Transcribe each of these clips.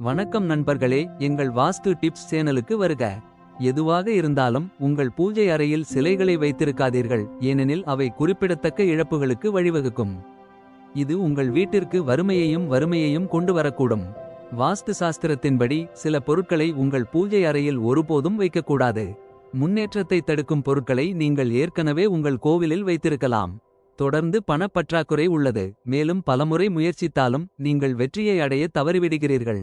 வணக்கம் நண்பர்களே எங்கள் வாஸ்து டிப்ஸ் சேனலுக்கு வருக. எதுவாக இருந்தாலும் உங்கள் பூஜை அறையில் சிலைகளை வைத்திருக்காதீர்கள் ஏனெனில் அவை குறிப்பிடத்தக்க இழப்புகளுக்கு வழிவகுக்கும். இது உங்கள் வீட்டிற்கு வறுமையையும் வறுமையையும் கொண்டு வரக்கூடும். வாஸ்து சாஸ்திரத்தின்படி சில பொருட்களை உங்கள் பூஜை அறையில் ஒருபோதும் வைக்கக்கூடாது. முன்னேற்றத்தை தடுக்கும் பொருட்களை நீங்கள் ஏற்கனவே உங்கள் கோவிலில் வைத்திருக்கலாம். தொடர்ந்து பணப்பற்றாக்குறை உள்ளது மேலும் பலமுறை முயற்சித்தாலும் நீங்கள் வெற்றியை அடைய தவறிவிடுகிறீர்கள்.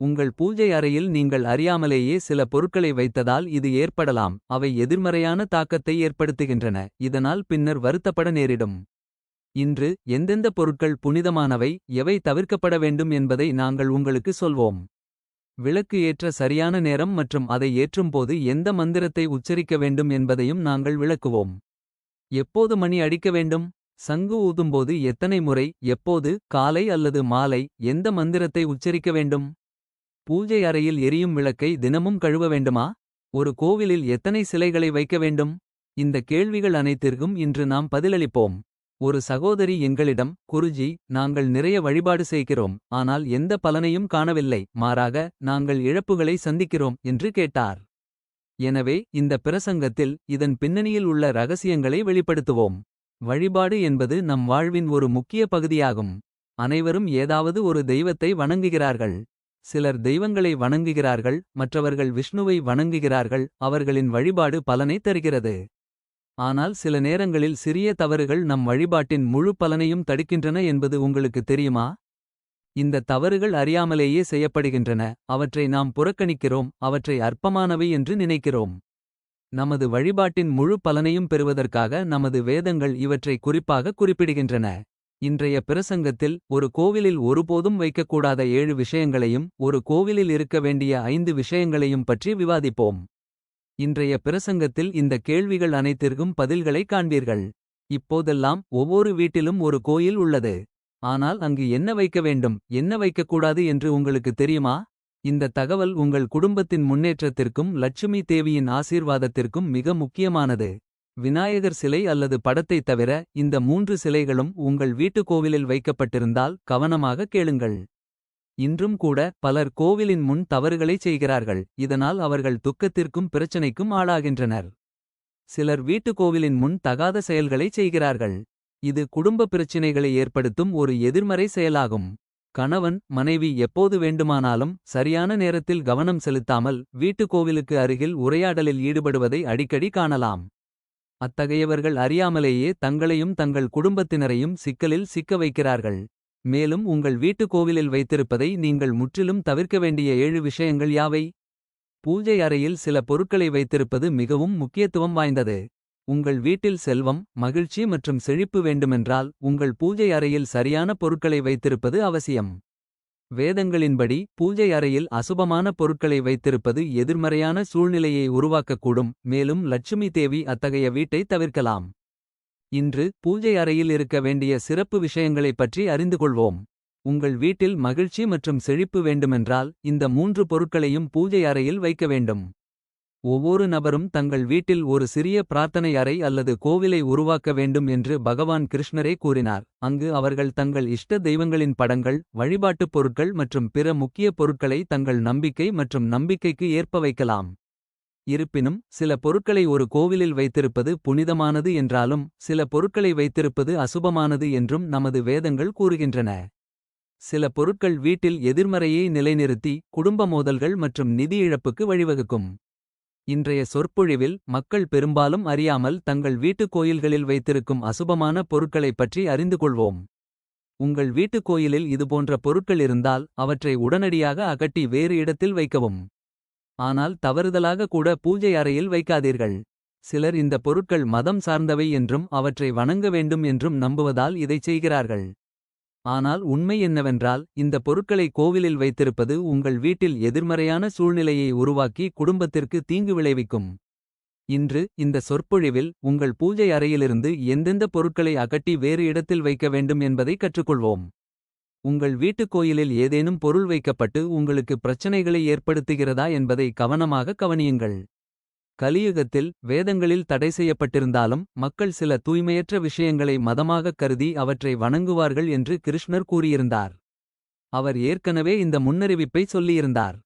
உங்கள் பூஜை அறையில் நீங்கள் அறியாமலேயே சில பொருட்களை வைத்ததால் இது ஏற்படலாம். அவை எதிர்மறையான தாக்கத்தை ஏற்படுத்துகின்றன. இதனால் பின்னர் வருத்தப்பட நேரிடும். இன்று எந்தெந்த பொருட்கள் புனிதமானவை எவை தவிர்க்கப்பட வேண்டும் என்பதை நாங்கள் உங்களுக்கு சொல்வோம். விளக்கு ஏற்ற சரியான நேரம் மற்றும் அதை ஏற்றும்போது எந்த மந்திரத்தை உச்சரிக்க வேண்டும் என்பதையும் நாங்கள் விளக்குவோம். எப்போது மணி அடிக்க வேண்டும்? சங்கு ஊதும்போது எத்தனை முறை எப்போது காலை அல்லது மாலை எந்த மந்திரத்தை உச்சரிக்க வேண்டும்? பூஜை அறையில் எரியும் விளக்கை தினமும் கழுவ வேண்டுமா? ஒரு கோவிலில் எத்தனை சிலைகளை வைக்க வேண்டும்? இந்த கேள்விகள் அனைத்திற்கும் இன்று நாம் பதிலளிப்போம். ஒரு சகோதரி எங்களிடம் குருஜி நாங்கள் நிறைய வழிபாடு செய்கிறோம் ஆனால் எந்த பலனையும் காணவில்லை மாறாக நாங்கள் இழப்புகளை சந்திக்கிறோம் என்று கேட்டார். எனவே இந்த பிரசங்கத்தில் இதன் பின்னணியில் உள்ள ரகசியங்களை வெளிப்படுத்துவோம். வழிபாடு என்பது நம் வாழ்வின் ஒரு முக்கிய பகுதியாகும். அனைவரும் ஏதாவது ஒரு தெய்வத்தை வணங்குகிறார்கள். சிலர் தெய்வங்களை வணங்குகிறார்கள் மற்றவர்கள் விஷ்ணுவை வணங்குகிறார்கள் அவர்களின் வழிபாடு பலனை தருகிறது. ஆனால் சில நேரங்களில் சிறிய தவறுகள் நம் வழிபாட்டின் முழு பலனையும் தடுக்கின்றன என்பது உங்களுக்கு தெரியுமா? இந்த தவறுகள் அறியாமலேயே செய்யப்படுகின்றன அவற்றை நாம் புறக்கணிக்கிறோம் அவற்றை அற்பமானவை என்று நினைக்கிறோம். நமது வழிபாட்டின் முழு பலனையும் பெறுவதற்காக நமது வேதங்கள் இவற்றை குறிப்பாக குறிப்பிடுகின்றன. இன்றைய பிரசங்கத்தில் ஒரு கோவிலில் ஒருபோதும் வைக்கக்கூடாத ஏழு விஷயங்களையும் ஒரு கோவிலில் இருக்க வேண்டிய ஐந்து விஷயங்களையும் பற்றி விவாதிப்போம். இன்றைய பிரசங்கத்தில் இந்த கேள்விகள் அனைத்திற்கும் பதில்களை காண்பீர்கள். இப்போதெல்லாம் ஒவ்வொரு வீட்டிலும் ஒரு கோயில் உள்ளது. ஆனால் அங்கு என்ன வைக்க வேண்டும் என்ன வைக்கக்கூடாது என்று உங்களுக்கு தெரியுமா? இந்த தகவல் உங்கள் குடும்பத்தின் முன்னேற்றத்திற்கும் லட்சுமி தேவியின் ஆசீர்வாதத்திற்கும் மிக முக்கியமானது. விநாயகர் சிலை அல்லது படத்தைத் தவிர இந்த மூன்று சிலைகளும் உங்கள் வீட்டு கோவிலில் வைக்கப்பட்டிருந்தால் கவனமாக கேளுங்கள். இன்றும் கூட பலர் கோவிலின் முன் தவறுகளை செய்கிறார்கள் இதனால் அவர்கள் துக்கத்திற்கும் பிரச்சனைக்கும் ஆளாகின்றனர். சிலர் வீட்டு கோவிலின் முன் தகாத செயல்களை செய்கிறார்கள். இது குடும்ப பிரச்சினைகளை ஏற்படுத்தும் ஒரு எதிர்மறை செயலாகும். கணவன் மனைவி எப்போது வேண்டுமானாலும் சரியான நேரத்தில் கவனம் செலுத்தாமல் வீட்டு கோவிலுக்கு அருகில் உரையாடலில் ஈடுபடுவதை அடிக்கடி காணலாம். அத்தகையவர்கள் அறியாமலேயே தங்களையும் தங்கள் குடும்பத்தினரையும் சிக்கலில் சிக்க வைக்கிறார்கள். மேலும் உங்கள் வீட்டு கோவிலில் வைத்திருப்பதை நீங்கள் முற்றிலும் தவிர்க்க வேண்டிய ஏழு விஷயங்கள் யாவை? பூஜை அறையில் சில பொருட்களை வைத்திருப்பது மிகவும் முக்கியத்துவம் வாய்ந்தது. உங்கள் வீட்டில் செல்வம் மகிழ்ச்சி மற்றும் செழிப்பு வேண்டுமென்றால் உங்கள் பூஜை அறையில் சரியான பொருட்களை வைத்திருப்பது அவசியம். வேதங்களின்படி பூஜை அறையில் அசுபமான பொருட்களை வைத்திருப்பது எதிர்மறையான சூழ்நிலையை உருவாக்கக்கூடும் மேலும் லட்சுமி தேவி அத்தகைய வீட்டை தவிர்க்கலாம். இன்று பூஜை அறையில் இருக்க வேண்டிய சிறப்பு விஷயங்களைப் பற்றி அறிந்து கொள்வோம். உங்கள் வீட்டில் மகிழ்ச்சி மற்றும் செழிப்பு வேண்டுமென்றால் இந்த மூன்று பொருட்களையும் பூஜை அறையில் வைக்க வேண்டும். ஒவ்வொரு நபரும் தங்கள் வீட்டில் ஒரு சிறிய பிரார்த்தனை அறை அல்லது கோவிலை உருவாக்க வேண்டும் என்று பகவான் கிருஷ்ணரே கூறினார். அங்கு அவர்கள் தங்கள் இஷ்ட தெய்வங்களின் படங்கள் வழிபாட்டுப் பொருட்கள் மற்றும் பிற முக்கிய பொருட்களை தங்கள் நம்பிக்கை மற்றும் நம்பிக்கைக்கு ஏற்ப வைக்கலாம். இருப்பினும் சில பொருட்களை ஒரு கோவிலில் வைத்திருப்பது புனிதமானது என்றாலும் சில பொருட்களை வைத்திருப்பது அசுபமானது என்றும் நமது வேதங்கள் கூறுகின்றன. சில பொருட்கள் வீட்டில் எதிர்மறையை நிலைநிறுத்தி குடும்ப மோதல்கள் மற்றும் நிதி இழப்புக்கு வழிவகுக்கும். இன்றைய சொற்பொழிவில் மக்கள் பெரும்பாலும் அறியாமல் தங்கள் வீட்டுக் கோயில்களில் வைத்திருக்கும் அசுபமான பொருட்களைப் பற்றி அறிந்து கொள்வோம். உங்கள் வீட்டுக் கோயிலில் இதுபோன்ற பொருட்கள் இருந்தால் அவற்றை உடனடியாக அகட்டி வேறு இடத்தில் வைக்கவும். ஆனால் தவறுதலாக கூட பூஜை அறையில் வைக்காதீர்கள். சிலர் இந்த பொருட்கள் மதம் சார்ந்தவை என்றும் அவற்றை வணங்க வேண்டும் என்றும் நம்புவதால் இதைச் செய்கிறார்கள். ஆனால் உண்மை என்னவென்றால் இந்த பொருட்களை கோவிலில் வைத்திருப்பது உங்கள் வீட்டில் எதிர்மறையான சூழ்நிலையை உருவாக்கி குடும்பத்திற்கு தீங்கு விளைவிக்கும். இன்று இந்த சொற்பொழிவில் உங்கள் பூஜை அறையிலிருந்து எந்தெந்த பொருட்களை அகட்டி வேறு இடத்தில் வைக்க வேண்டும் என்பதை கற்றுக்கொள்வோம். உங்கள் வீட்டுக் கோயிலில் ஏதேனும் பொருள் வைக்கப்பட்டு உங்களுக்கு பிரச்சனைகளை ஏற்படுத்துகிறதா என்பதை கவனமாக கவனியுங்கள். கலியுகத்தில் வேதங்களில் தடை செய்யப்பட்டிருந்தாலும் மக்கள் சில தூய்மையற்ற விஷயங்களை மதமாகக் கருதி அவற்றை வணங்குவார்கள் என்று கிருஷ்ணர் கூறியிருந்தார் அவர் ஏற்கனவே இந்த முன்னறிவிப்பை சொல்லியிருந்தார்.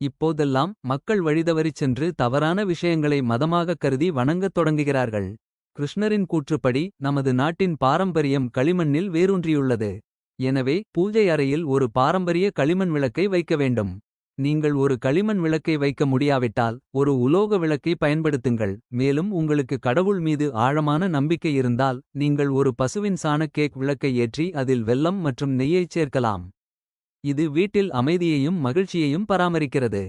இப்போதெல்லாம் மக்கள் வழிதவறிச் சென்று தவறான விஷயங்களை மதமாகக் கருதி வணங்கத் தொடங்குகிறார்கள். கிருஷ்ணரின் கூற்றுப்படி நமது நாட்டின் பாரம்பரியம் களிமண்ணில் வேரூன்றியுள்ளது. எனவே பூஜை அறையில் ஒரு பாரம்பரிய களிமண் விளக்கை வைக்க வேண்டும். நீங்கள் ஒரு களிமண் விளக்கை வைக்க முடியாவிட்டால் ஒரு உலோக விளக்கை பயன்படுத்துங்கள். மேலும் உங்களுக்கு கடவுள் மீது ஆழமான நம்பிக்கை இருந்தால். நீங்கள் ஒரு பசுவின் சாண கேக் விளக்கை ஏற்றி அதில் வெல்லம் மற்றும் நெய்யைச் சேர்க்கலாம். இது வீட்டில் அமைதியையும் மகிழ்ச்சியையும் பராமரிக்கிறது.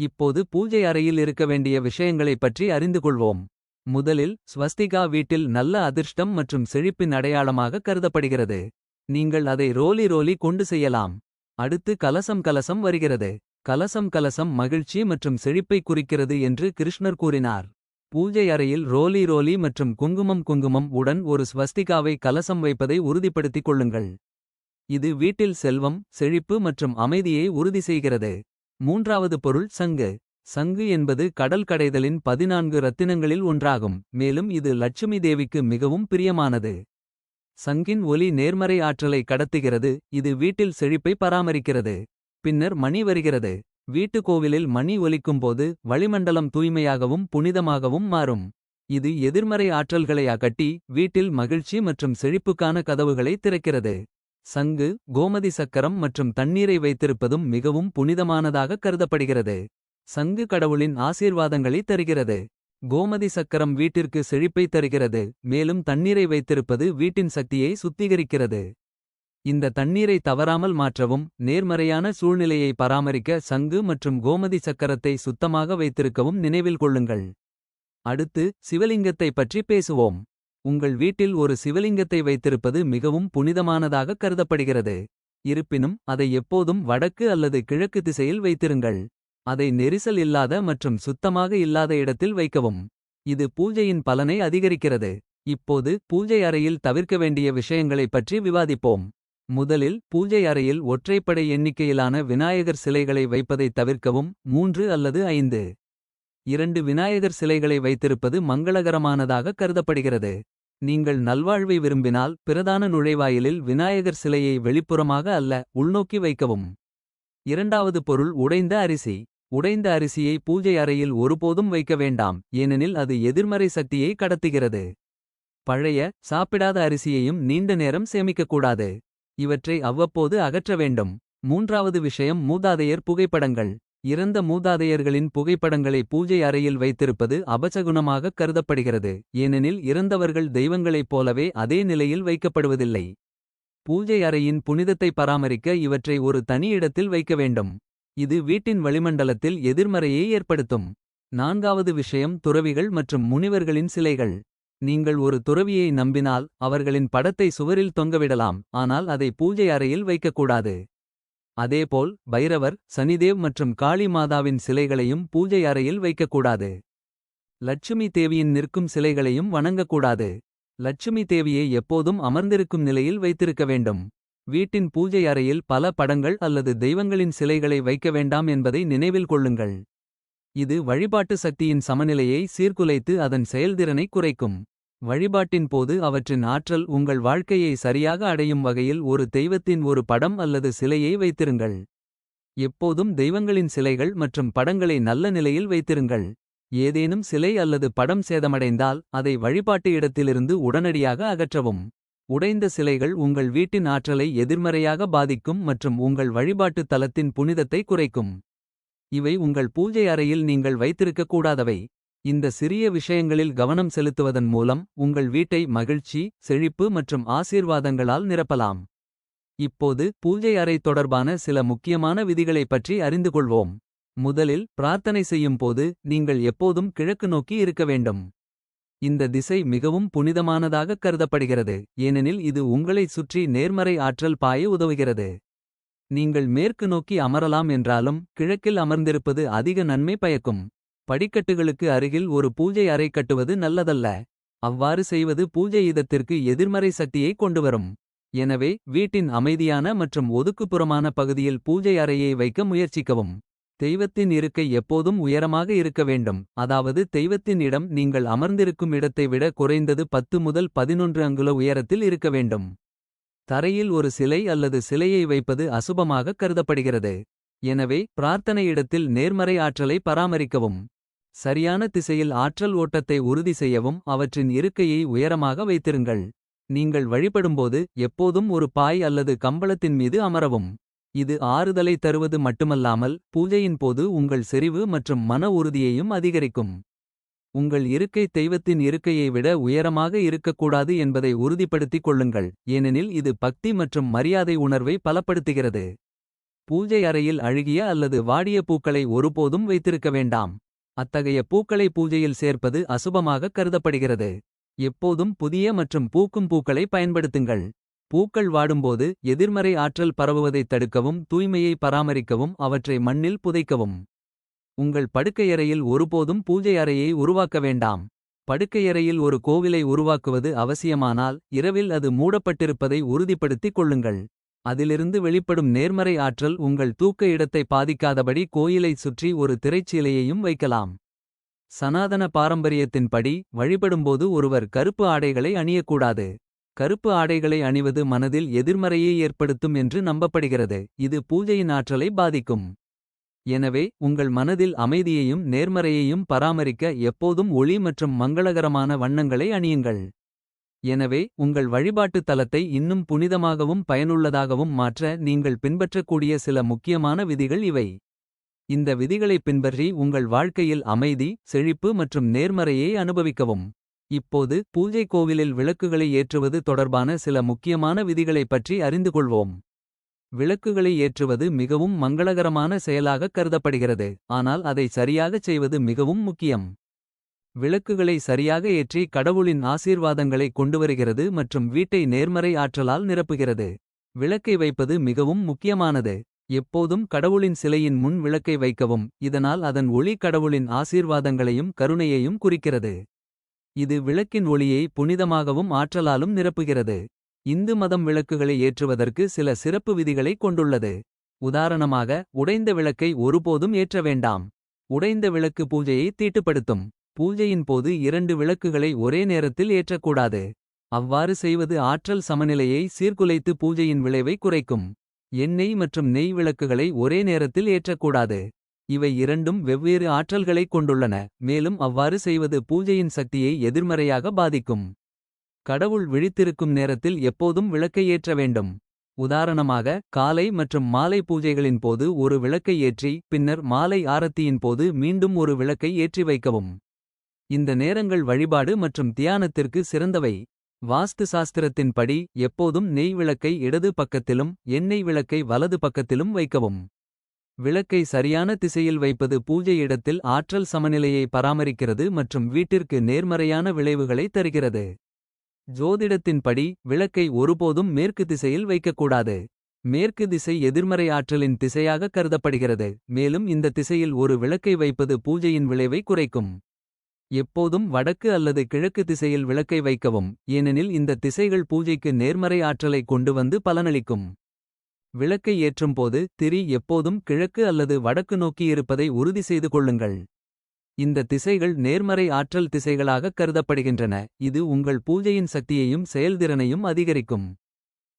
இப்போது பூஜை அறையில் இருக்க வேண்டிய விஷயங்களைப் பற்றி அறிந்து கொள்வோம். முதலில் ஸ்வஸ்திகா வீட்டில் நல்ல அதிர்ஷ்டம் மற்றும் செழிப்பின் அடையாளமாக கருதப்படுகிறது. நீங்கள் அதை ரோலி ரோலி கொண்டு செய்யலாம். அடுத்து கலசம் கலசம் வருகிறது. கலசம் கலசம் மகிழ்ச்சி மற்றும் செழிப்பை குறிக்கிறது என்று கிருஷ்ணர் கூறினார். பூஜை அறையில் ரோலி ரோலி மற்றும் குங்குமம் குங்குமம் உடன் ஒரு ஸ்வஸ்திகாவை கலசம் வைப்பதை உறுதிப்படுத்திக் கொள்ளுங்கள். இது வீட்டில் செல்வம் செழிப்பு மற்றும் அமைதியை உறுதி செய்கிறது. மூன்றாவது பொருள் சங்கு. சங்கு என்பது கடல் கடைதலின் பதினான்கு ரத்தினங்களில் ஒன்றாகும். மேலும் இது லட்சுமி தேவிக்கு மிகவும் பிரியமானது. சங்கின் ஒலி நேர்மறை ஆற்றலை கடத்துகிறது இது வீட்டில் செழிப்பை பராமரிக்கிறது. பின்னர் மணி வருகிறது. வீட்டு கோவிலில் மணி ஒலிக்கும்போது வளிமண்டலம் தூய்மையாகவும் புனிதமாகவும் மாறும். இது எதிர்மறை ஆற்றல்களை அகட்டி வீட்டில் மகிழ்ச்சி மற்றும் செழிப்புக்கான கதவுகளை திறக்கிறது. சங்கு கோமதி சக்கரம் மற்றும் தண்ணீரை வைத்திருப்பதும் மிகவும் புனிதமானதாக கருதப்படுகிறது. சங்கு கடவுளின் ஆசீர்வாதங்களை தருகிறது. கோமதி சக்கரம் வீட்டிற்கு செழிப்பை தருகிறது மேலும் தண்ணீரை வைத்திருப்பது வீட்டின் சக்தியை சுத்திகரிக்கிறது. இந்த தண்ணீரை தவறாமல் மாற்றவும் நேர்மறையான சூழ்நிலையை பராமரிக்க சங்கு மற்றும் கோமதி சக்கரத்தை சுத்தமாக வைத்திருக்கவும் நினைவில் கொள்ளுங்கள். அடுத்து சிவலிங்கத்தை பற்றி பேசுவோம். உங்கள் வீட்டில் ஒரு சிவலிங்கத்தை வைத்திருப்பது மிகவும் புனிதமானதாக கருதப்படுகிறது. இருப்பினும் அதை எப்போதும் வடக்கு அல்லது கிழக்கு திசையில் வைத்திருங்கள். அதை நெரிசல் இல்லாத மற்றும் சுத்தமாக இல்லாத இடத்தில் வைக்கவும். இது பூஜையின் பலனை அதிகரிக்கிறது. இப்போது பூஜை அறையில் தவிர்க்க வேண்டிய விஷயங்களைப் பற்றி விவாதிப்போம். முதலில் பூஜை அறையில் ஒற்றைப்படை எண்ணிக்கையிலான விநாயகர் சிலைகளை வைப்பதைத் தவிர்க்கவும். மூன்று அல்லது ஐந்து. இரண்டு விநாயகர் சிலைகளை வைத்திருப்பது மங்களகரமானதாக கருதப்படுகிறது. நீங்கள் நல்வாழ்வை விரும்பினால் பிரதான நுழைவாயிலில் விநாயகர் சிலையை வெளிப்புறமாக அல்ல உள்நோக்கி வைக்கவும். இரண்டாவது பொருள் உடைந்த அரிசி. உடைந்த அரிசியை பூஜை அறையில் ஒருபோதும் வைக்க வேண்டாம் ஏனெனில் அது எதிர்மறை சக்தியை கடத்துகிறது. பழைய சாப்பிடாத அரிசியையும் நீண்ட நேரம் சேமிக்கக்கூடாது. இவற்றை அவ்வப்போது அகற்ற வேண்டும். மூன்றாவது விஷயம் மூதாதையர் புகைப்படங்கள். இறந்த மூதாதையர்களின் புகைப்படங்களை பூஜை அறையில் வைத்திருப்பது அபசகுணமாகக் கருதப்படுகிறது. ஏனெனில் இறந்தவர்கள் தெய்வங்களைப் போலவே அதே நிலையில் வைக்கப்படுவதில்லை. பூஜை அறையின் புனிதத்தை பராமரிக்க இவற்றை ஒரு தனி இடத்தில் வைக்க வேண்டும். இது வீட்டின் வளிமண்டலத்தில் எதிர்மறையை ஏற்படுத்தும். நான்காவது விஷயம் துறவிகள் மற்றும் முனிவர்களின் சிலைகள். நீங்கள் ஒரு துறவியை நம்பினால் அவர்களின் படத்தை சுவரில் தொங்கவிடலாம் ஆனால் அதை பூஜை அறையில் வைக்கக்கூடாது. அதேபோல் பைரவர் சனிதேவ் மற்றும் காளி மாதாவின் சிலைகளையும் பூஜை அறையில் வைக்கக்கூடாது. லட்சுமி தேவியின் நிற்கும் சிலைகளையும் வணங்கக்கூடாது. லட்சுமி தேவியை எப்போதும் அமர்ந்திருக்கும் நிலையில் வைத்திருக்க வேண்டும். வீட்டின் பூஜை அறையில் பல படங்கள் அல்லது தெய்வங்களின் சிலைகளை வைக்க வேண்டாம் என்பதை நினைவில் கொள்ளுங்கள். இது வழிபாட்டு சக்தியின் சமநிலையை சீர்குலைத்து அதன் செயல்திறனை குறைக்கும். வழிபாட்டின் போது அவற்றின் ஆற்றல் உங்கள் வாழ்க்கையை சரியாக அடையும் வகையில் ஒரு தெய்வத்தின் ஒரு படம் அல்லது சிலையை வைத்திருங்கள். எப்போதும் தெய்வங்களின் சிலைகள் மற்றும் படங்களை நல்ல நிலையில் வைத்திருங்கள். ஏதேனும் சிலை அல்லது படம் சேதமடைந்தால் அதை வழிபாட்டு இடத்திலிருந்து உடனடியாக அகற்றவும். உடைந்த சிலைகள் உங்கள் வீட்டின் ஆற்றலை எதிர்மறையாக பாதிக்கும் மற்றும் உங்கள் வழிபாட்டு தலத்தின் புனிதத்தை குறைக்கும். இவை உங்கள் பூஜை அறையில் நீங்கள் வைத்திருக்கக்கூடாதவை இந்த சிறிய விஷயங்களில் கவனம் செலுத்துவதன் மூலம் உங்கள் வீட்டை மகிழ்ச்சி செழிப்பு மற்றும் ஆசீர்வாதங்களால் நிரப்பலாம். இப்போது பூஜை அறை தொடர்பான சில முக்கியமான விதிகளைப் பற்றி அறிந்து கொள்வோம். முதலில் பிரார்த்தனை செய்யும் போது நீங்கள் எப்போதும் கிழக்கு நோக்கி இருக்க வேண்டும். இந்த திசை மிகவும் புனிதமானதாகக் கருதப்படுகிறது ஏனெனில் இது உங்களைச் சுற்றி நேர்மறை ஆற்றல் பாய உதவுகிறது. நீங்கள் மேற்கு நோக்கி அமரலாம் என்றாலும் கிழக்கில் அமர்ந்திருப்பது அதிக நன்மை பயக்கும். படிக்கட்டுகளுக்கு அருகில் ஒரு பூஜை அறை கட்டுவது நல்லதல்ல. அவ்வாறு செய்வது பூஜை இதத்திற்கு எதிர்மறை சக்தியை கொண்டுவரும். எனவே வீட்டின் அமைதியான மற்றும் ஒதுக்குப்புறமான பகுதியில் பூஜை அறையை வைக்க முயற்சிக்கவும். தெய்வத்தின் இருக்கை எப்போதும் உயரமாக இருக்க வேண்டும் அதாவது தெய்வத்தின் இடம் நீங்கள் அமர்ந்திருக்கும் இடத்தை விட குறைந்தது பத்து முதல் பதினொன்று அங்குல உயரத்தில் இருக்க வேண்டும். தரையில் ஒரு சிலை அல்லது சிலையை வைப்பது அசுபமாக கருதப்படுகிறது. எனவே பிரார்த்தனை இடத்தில் நேர்மறை ஆற்றலை பராமரிக்கவும். சரியான திசையில் ஆற்றல் ஓட்டத்தை உறுதி செய்யவும் அவற்றின் இருக்கையை உயரமாக வைத்திருங்கள். நீங்கள் வழிபடும்போது எப்போதும் ஒரு பாய் அல்லது கம்பளத்தின் மீது அமரவும். இது ஆறுதலை தருவது மட்டுமல்லாமல் பூஜையின் போது உங்கள் செறிவு மற்றும் மன உறுதியையும் அதிகரிக்கும். உங்கள் இருக்கை தெய்வத்தின் இருக்கையை விட உயரமாக இருக்கக்கூடாது என்பதை உறுதிப்படுத்திக் கொள்ளுங்கள். ஏனெனில் இது பக்தி மற்றும் மரியாதை உணர்வை பலப்படுத்துகிறது. பூஜை அறையில் அழுகிய அல்லது வாடிய பூக்களை ஒருபோதும் வைத்திருக்க வேண்டாம். அத்தகைய பூக்களை பூஜையில் சேர்ப்பது அசுபமாக கருதப்படுகிறது. எப்போதும் புதிய மற்றும் பூக்கும் பூக்களை பயன்படுத்துங்கள். பூக்கள் வாடும்போது எதிர்மறை ஆற்றல் பரவுவதைத் தடுக்கவும். தூய்மையை பராமரிக்கவும் அவற்றை மண்ணில் புதைக்கவும். உங்கள் படுக்கையறையில் ஒருபோதும் பூஜை அறையை உருவாக்க வேண்டாம். படுக்கையறையில் ஒரு கோவிலை உருவாக்குவது அவசியமானால். இரவில் அது மூடப்பட்டிருப்பதை உறுதிப்படுத்திக் கொள்ளுங்கள். அதிலிருந்து வெளிப்படும் நேர்மறை ஆற்றல் உங்கள் தூக்க இடத்தை பாதிக்காதபடி கோயிலைச் சுற்றி ஒரு திரைச்சீலையையும் வைக்கலாம். சனாதன பாரம்பரியத்தின்படி வழிபடும்போது ஒருவர் கருப்பு ஆடைகளை அணியக்கூடாது. கருப்பு ஆடைகளை அணிவது மனதில் எதிர்மறையை ஏற்படுத்தும் என்று நம்பப்படுகிறது. இது பூஜையின் ஆற்றலை பாதிக்கும். எனவே உங்கள் மனதில் அமைதியையும் நேர்மறையையும் பராமரிக்க எப்போதும் ஒளி மற்றும் மங்களகரமான வண்ணங்களை அணியுங்கள். எனவே உங்கள் வழிபாட்டுத் தலத்தை இன்னும் புனிதமாகவும் பயனுள்ளதாகவும் மாற்ற நீங்கள் பின்பற்றக்கூடிய சில முக்கியமான விதிகள் இவை. இந்த விதிகளைப் பின்பற்றி உங்கள் வாழ்க்கையில் அமைதி செழிப்பு மற்றும் நேர்மறையை அனுபவிக்கவும். இப்போது பூஜை கோவிலில் விளக்குகளை ஏற்றுவது தொடர்பான சில முக்கியமான விதிகளைப் பற்றி அறிந்து கொள்வோம். விளக்குகளை ஏற்றுவது மிகவும் மங்களகரமான செயலாகக் கருதப்படுகிறது. ஆனால் அதை சரியாகச் செய்வது மிகவும் முக்கியம். விளக்குகளை சரியாக ஏற்றி கடவுளின் ஆசீர்வாதங்களை கொண்டுவருகிறது மற்றும் வீட்டை நேர்மறை ஆற்றலால் நிரப்புகிறது. விளக்கை வைப்பது மிகவும் முக்கியமானது. எப்போதும் கடவுளின் சிலையின் முன் விளக்கை வைக்கவும். இதனால் அதன் ஒளி கடவுளின் ஆசீர்வாதங்களையும் கருணையையும் குறிக்கிறது. இது விளக்கின் ஒளியை புனிதமாகவும் ஆற்றலாலும் நிரப்புகிறது. இந்து மதம் விளக்குகளை ஏற்றுவதற்கு சில சிறப்பு விதிகளை கொண்டுள்ளது. உதாரணமாக உடைந்த விளக்கை ஒருபோதும் ஏற்ற வேண்டாம். உடைந்த விளக்கு பூஜையை தீட்டுப்படுத்தும். பூஜையின் போது இரண்டு விளக்குகளை ஒரே நேரத்தில் ஏற்றக்கூடாது. அவ்வாறு செய்வது ஆற்றல் சமநிலையை சீர்குலைத்து பூஜையின் விளைவை குறைக்கும். எண்ணெய் மற்றும் நெய் விளக்குகளை ஒரே நேரத்தில் ஏற்றக்கூடாது. இவை இரண்டும் வெவ்வேறு ஆற்றல்களைக் கொண்டுள்ளன. மேலும் அவ்வாறு செய்வது பூஜையின் சக்தியை எதிர்மறையாக பாதிக்கும். கடவுள் விழித்திருக்கும் நேரத்தில் எப்போதும் விளக்கை ஏற்ற வேண்டும். உதாரணமாக காலை மற்றும் மாலை பூஜைகளின் போது ஒரு விளக்கை ஏற்றி. பின்னர் மாலை ஆரத்தியின் போது மீண்டும் ஒரு விளக்கை ஏற்றி வைக்கவும். இந்த நேரங்கள் வழிபாடு மற்றும் தியானத்திற்கு சிறந்தவை. வாஸ்து சாஸ்திரத்தின்படி எப்போதும் நெய் விளக்கை இடது பக்கத்திலும். எண்ணெய் விளக்கை வலது பக்கத்திலும் வைக்கவும். விளக்கை சரியான திசையில் வைப்பது பூஜை இடத்தில் ஆற்றல் சமநிலையை பராமரிக்கிறது மற்றும் வீட்டிற்கு நேர்மறையான விளைவுகளை தருகிறது. ஜோதிடத்தின்படி விளக்கை ஒருபோதும் மேற்கு திசையில் வைக்கக்கூடாது. மேற்கு திசை எதிர்மறை ஆற்றலின் திசையாக கருதப்படுகிறது. மேலும் இந்த திசையில் ஒரு விளக்கை வைப்பது பூஜையின் விளைவை குறைக்கும். எப்போதும் வடக்கு அல்லது கிழக்கு திசையில் விளக்கை வைக்கவும். ஏனெனில் இந்த திசைகள் பூஜைக்கு நேர்மறை ஆற்றலை கொண்டு வந்து பலனளிக்கும். விளக்கை ஏற்றும்போது திரி எப்போதும் கிழக்கு அல்லது வடக்கு நோக்கி இருப்பதை உறுதி செய்து கொள்ளுங்கள். இந்த திசைகள் நேர்மறை ஆற்றல் திசைகளாகக் கருதப்படுகின்றன. இது உங்கள் பூஜையின் சக்தியையும் செயல்திறனையும் அதிகரிக்கும்.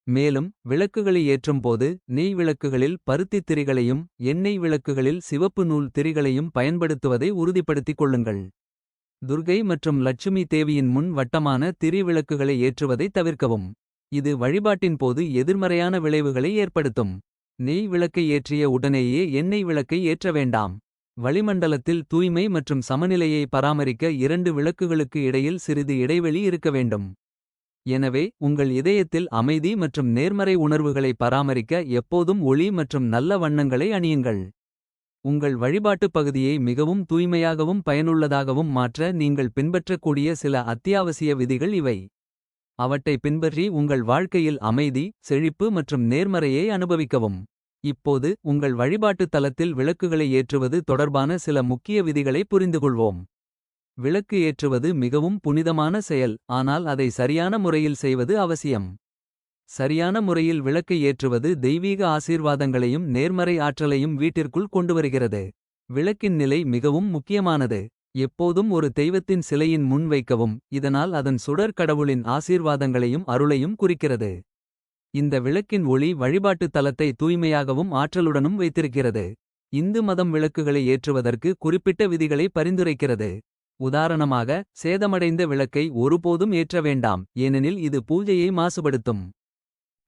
மேலும் விளக்குகளை ஏற்றும்போது நெய் விளக்குகளில் பருத்தித் திரிகளையும். எண்ணெய் விளக்குகளில் சிவப்பு நூல் திரிகளையும் பயன்படுத்துவதை உறுதிப்படுத்திக் கொள்ளுங்கள். துர்கை மற்றும் லட்சுமி தேவியின் முன் வட்டமான திரி விளக்குகளை ஏற்றுவதை தவிர்க்கவும். இது வழிபாட்டின் போது எதிர்மறையான விளைவுகளை ஏற்படுத்தும். நெய் விளக்கை ஏற்றிய உடனேயே எண்ணெய் விளக்கை ஏற்ற வேண்டாம். வளிமண்டலத்தில் தூய்மை மற்றும் சமநிலையை பராமரிக்க இரண்டு விளக்குகளுக்கு இடையில் சிறிது இடைவெளி இருக்க வேண்டும். எனவே உங்கள் இதயத்தில் அமைதி மற்றும் நேர்மறை உணர்வுகளை பராமரிக்க எப்போதும் ஒளி மற்றும் நல்ல வண்ணங்களை அணியுங்கள். உங்கள் வழிபாட்டுப் பகுதியை மிகவும் தூய்மையாகவும் பயனுள்ளதாகவும் மாற்ற நீங்கள் பின்பற்றக்கூடிய சில அத்தியாவசிய விதிகள் இவை. அவற்றை பின்பற்றி உங்கள் வாழ்க்கையில் அமைதி செழிப்பு மற்றும் நேர்மறையை அனுபவிக்கவும். இப்போது உங்கள் வழிபாட்டுத் தலத்தில் விளக்குகளை ஏற்றுவது தொடர்பான சில முக்கிய விதிகளை புரிந்துகொள்வோம். விளக்கு ஏற்றுவது மிகவும் புனிதமான செயல் ஆனால் அதை சரியான முறையில் செய்வது அவசியம். சரியான முறையில் விளக்கை ஏற்றுவது தெய்வீக ஆசீர்வாதங்களையும் நேர்மறை ஆற்றலையும் வீட்டிற்குள் கொண்டுவருகிறது. விளக்கின் நிலை மிகவும் முக்கியமானது. எப்போதும் ஒரு தெய்வத்தின் சிலையின் முன் வைக்கவும் இதனால் அதன் சுடர் கடவுளின் ஆசீர்வாதங்களையும் அருளையும் குறிக்கிறது. இந்த விளக்கின் ஒளி வழிபாட்டுத் தலத்தை தூய்மையாகவும் ஆற்றலுடனும் வைத்திருக்கிறது. இந்து மதம் விளக்குகளை ஏற்றுவதற்கு குறிப்பிட்ட விதிகளை பரிந்துரைக்கிறது. உதாரணமாக சேதமடைந்த விளக்கை ஒருபோதும் ஏற்ற வேண்டாம். ஏனெனில் இது பூஜையை மாசுபடுத்தும்.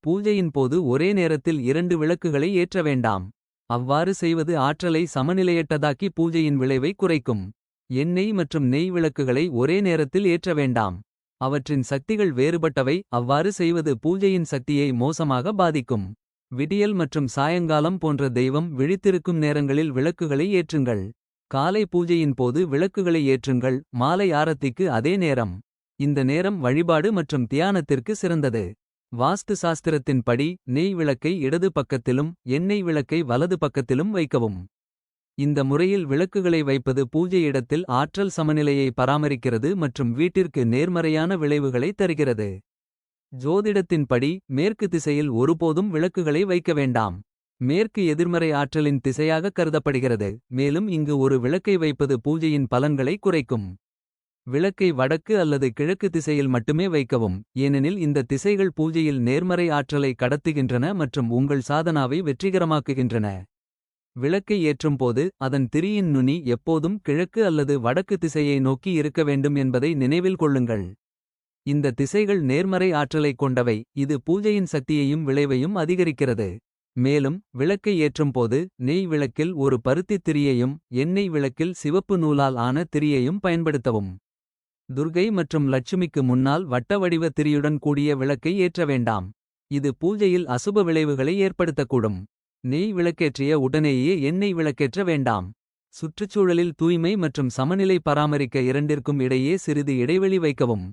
பூஜையின் போது ஒரே நேரத்தில் இரண்டு விளக்குகளை ஏற்ற வேண்டாம். அவ்வாறு செய்வது ஆற்றலை சமநிலையற்றதாக்கி பூஜையின் விளைவை குறைக்கும். எண்ணெய் மற்றும் நெய் விளக்குகளை ஒரே நேரத்தில் ஏற்ற வேண்டாம். அவற்றின் சக்திகள் வேறுபட்டவை அவ்வாறு செய்வது பூஜையின் சக்தியை மோசமாக பாதிக்கும். விடியல் மற்றும் சாயங்காலம் போன்ற தெய்வம் விழித்திருக்கும் நேரங்களில் விளக்குகளை ஏற்றுங்கள். காலை பூஜையின் போது விளக்குகளை ஏற்றுங்கள் மாலை ஆரத்திக்கு அதே நேரம். இந்த நேரம் வழிபாடு மற்றும் தியானத்திற்கு சிறந்தது. வாஸ்து சாஸ்திரத்தின்படி நெய் விளக்கை இடது பக்கத்திலும் எண்ணெய் விளக்கை வலது பக்கத்திலும் வைக்கவும். இந்த முறையில் விளக்குகளை வைப்பது பூஜை இடத்தில் ஆற்றல் சமநிலையை பராமரிக்கிறது மற்றும் வீட்டிற்கு நேர்மறையான விளைவுகளை தருகிறது. ஜோதிடத்தின்படி மேற்கு திசையில் ஒருபோதும் விளக்குகளை வைக்க வேண்டாம். மேற்கு எதிர்மறை ஆற்றலின் திசையாக கருதப்படுகிறது. மேலும் இங்கு ஒரு விளக்கை வைப்பது பூஜையின் பலன்களை குறைக்கும். விளக்கை வடக்கு அல்லது கிழக்கு திசையில் மட்டுமே வைக்கவும். ஏனெனில் இந்த திசைகள் பூஜையில் நேர்மறை ஆற்றலை கடத்துகின்றன மற்றும் உங்கள் சாதனாவை வெற்றிகரமாக்குகின்றன. விளக்கை ஏற்றும்போது அதன் திரியின் நுனி எப்போதும் கிழக்கு அல்லது வடக்கு திசையை நோக்கி இருக்க வேண்டும் என்பதை நினைவில் கொள்ளுங்கள். இந்த திசைகள் நேர்மறை ஆற்றலைக் கொண்டவை இது பூஜையின் சக்தியையும் விளைவையும் அதிகரிக்கிறது. மேலும் விளக்கை ஏற்றும்போது நெய் விளக்கில் ஒரு பருத்தித் திரியையும். எண்ணெய் விளக்கில் சிவப்பு நூலால் ஆன திரியையும் பயன்படுத்தவும். துர்கை மற்றும் லட்சுமிக்கு முன்னால் வட்ட வடிவ திரியுடன் கூடிய விளக்கை ஏற்ற வேண்டாம். இது பூஜையில் அசுப விளைவுகளை ஏற்படுத்தக்கூடும். நெய் விளக்கேற்றிய உடனேயே எண்ணெய் விளக்கேற்ற வேண்டாம். சுற்றுச்சூழலில் தூய்மை மற்றும் சமநிலை பராமரிக்க இரண்டிற்கும் இடையே சிறிது இடைவெளி வைக்கவும்.